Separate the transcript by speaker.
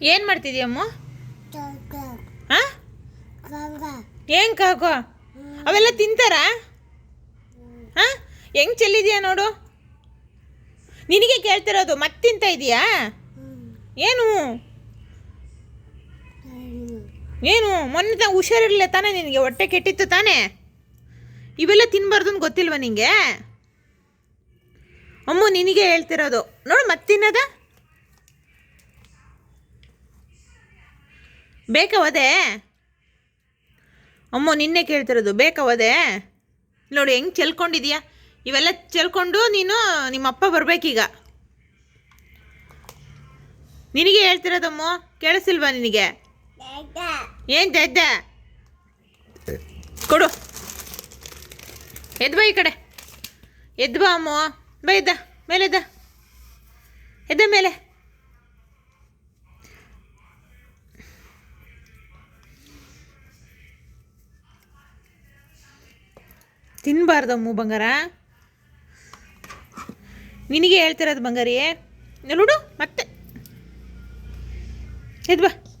Speaker 1: ಏನು ಮಾಡ್ತಿದ್ಯಮ್ಮ ಹಾಂ? ಏನು ಕಾಕೋ ಅವೆಲ್ಲ ತಿಂತಾರಾ? ಹಾಂ? ಹೆಂಗೆ ಚೆಲ್ಲಿದ್ಯಾ ನೋಡು. ನಿನಗೆ ಕೇಳ್ತಿರೋದು ಮತ್ತೆ ತಿಂತ ಇದೀಯಾ ಏನು? ಏನು? ಮೊನ್ನೆ ತ ಹುಷಾರಿರಲಿಲ್ಲ ತಾನೇ ನಿನಗೆ? ಹೊಟ್ಟೆ ಕೆಟ್ಟಿತ್ತು ತಾನೇ? ಇವೆಲ್ಲ ತಿನ್ಬಾರ್ದು ಅಂತ ಗೊತ್ತಿಲ್ವಾ ನಿಂಗೆ? ಅಮ್ಮ ನಿನಗೆ ಹೇಳ್ತಿರೋದು. ನೋಡು ಮತ್ತೆ ತಿನ್ನದ? ಬೇಕಾವದೆ? ಅಮ್ಮ, ನಿನ್ನೆ ಕೇಳ್ತಿರೋದು, ಬೇಕಾವದೆ? ನೋಡಿ, ಹೆಂಗೆ ಚೆಲ್ಕೊಂಡಿದೀಯಾ? ಇವೆಲ್ಲ ಚೆಲ್ಕೊಂಡು ನೀನು ನಿಮ್ಮ ನಿಮ್ಮಪ್ಪ ಬರಬೇಕೀಗ. ನಿನಗೆ ಹೇಳ್ತಿರೋದಮ್ಮ, ಕೇಳಿಸಿಲ್ವಾ ನಿನಗೆ? ಏನು ದಡ್ಡ ಕೊಡು. ಎದ್ದು ಬಾ ಈ ಕಡೆ. ಎದ್ದು ಬಾ ಅಮ್ಮ. ಬೈದ ಎದ್ದ ಮೇಲೆ ಎದ್ದ ಎದ್ದ ಮೇಲೆ. ತಿನ್ನಬಾರ್ದಮ್ಮು ಬಂಗಾರ. ನಿನಗೆ ಹೇಳ್ತಿರೋದು ಬಂಗಾರಿ ನೋಡು ಮತ್ತೆ. ಎದ್ದು ಬಾ.